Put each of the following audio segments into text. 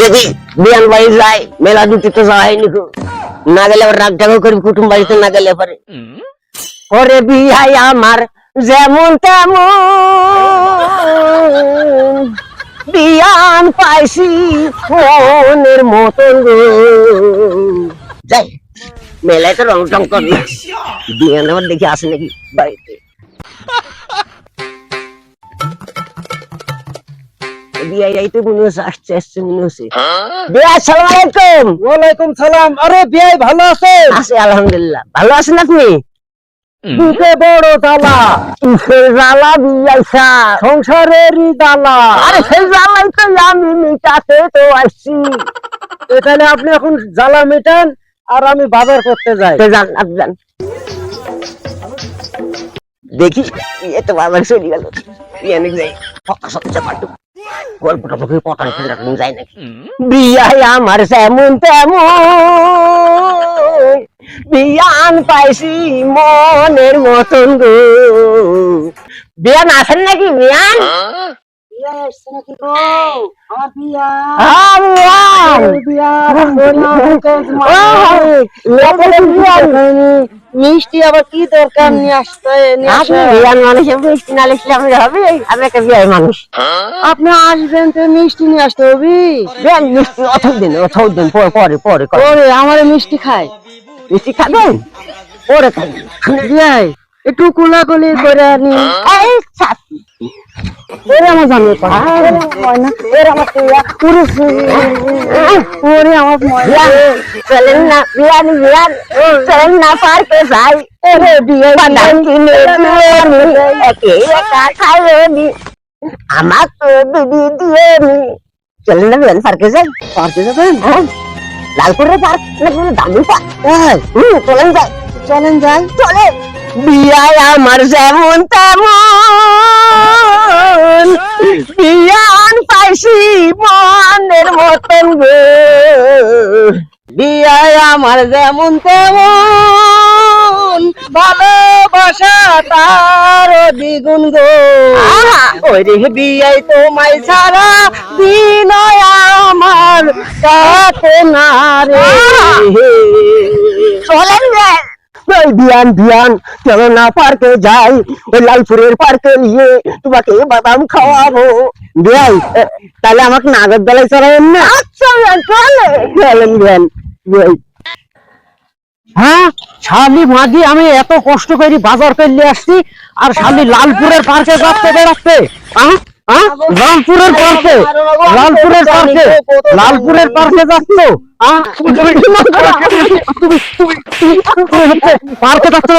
যদি বিয়ান বাড়ি যায়, মেলা দুটি তো যাওয়া হয়নি। না গেলে আবার রাগ টাগাও করবি কুটুম বাড়িতে না গেলে পরে। ওরে বিহাই আমার যেমন তেমন। বিয়ান পাইছি মনের মতন যাই, মেলায় তো রং টং কর বিয়ান আবার দেখি আসে নাকি বাড়িতে? মনে হচ্ছে আসছে আসছে মনে হচ্ছে আলাইকুম। ওয়ালাইকুম সালাম। আরে বিয়াই ভালো আছে? আছে আলহামদুলিল্লাহ। ভালো আছেন আপনি? দুটো বড় জ্বালা। কিসের জ্বালা বিয়াইছা সংসারেরই জ্বালা। আরে সেই জ্বালাই তো আমি মিটাতে তো আসছি। এখানে আপনি এখন জ্বালা মেটান আর আমি বাজার করতে যাই। তো যান আপনি যান। দেখি এ তো বাবার চলে গেল। যাই। গল্পটা তোকে পটান ফেলে রাখুন যায় নাকি? বিয়াই আমার সেমন তেমন বিয়ান পাইছি মনের মতন গো। বিয়ান আছেন নাকি বিয়ান? হ্যাঁ, বিয়ান। মিষ্টি আবার কি দরকার আপনি আসবেন তো মিষ্টি নিয়ে আসতে হবে মিষ্টি দিন দিন পরে পরে পরে আমার মিষ্টি খায় মিষ্টি খাবেন পরে খাই একটু কোলাকুলি করে নি এই ছাত। ওরে আমার জানো পা ময়না ওরে আমার টিয়া ওরে ওরে আমার ময়না। চলেন না বিয়ান বিয়ান চলেন না পার্কে যাই। ওরে বিয়ে বাদাম কিনে নি একে একা খাইয়ে নি। আমার তো দিদি দিয়ে নি। চলেন না বিয়ান পার্কে যাই। পারতে যাবেন? হ্যাঁ। লালপুরের পার্ক না দামি পার্ক চলেন যাই। চলেন যাই। চলে বিয়ায় আমার যেমন তেমন। বিয়ান পাইছি মনের মতন গো বিয়ায় আমার যেমন তেমন ভালোবাসা তার দ্বিগুণ গো। আহা! ওরে বিয়াই তোমায় ছাড়া বিনয় আমার কাছে না রে। ওই বিয়ান বিয়ান চলো না পার্কে যাই ওই লালপুরের পার্কে নিয়ে তোমাকে বাদাম খাওয়াবো। বিয়াই তাহলে আমাকে চড়াবেন না? আচ্ছা চলে। চলেন বিয়ান বিয়াই হ্যাঁ শালি আমি এত কষ্ট করে বাজার করলে আসছি আর শালি লালপুরের পার্কে যাচ্ছে বেড়াচ্ছে। হ্যাঁ? লালপুরের পার্কে লালপুরের পার্কে লালপুরের পার্কে যাচ্ছ হ্যাঁ? পার্কে যাচ্ছ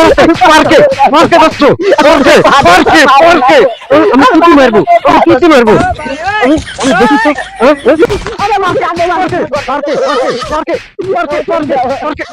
পার্কে পার্কে যাচ্ছ পার্কে পার্কে পার্কে আমি কুচি মারবো আমি কুচি মারবো আমি আমি দেখি তো হ্যাঁ? পার্কে পার্কে পার্কে পার্কে পার্কে পার্কে পার্কে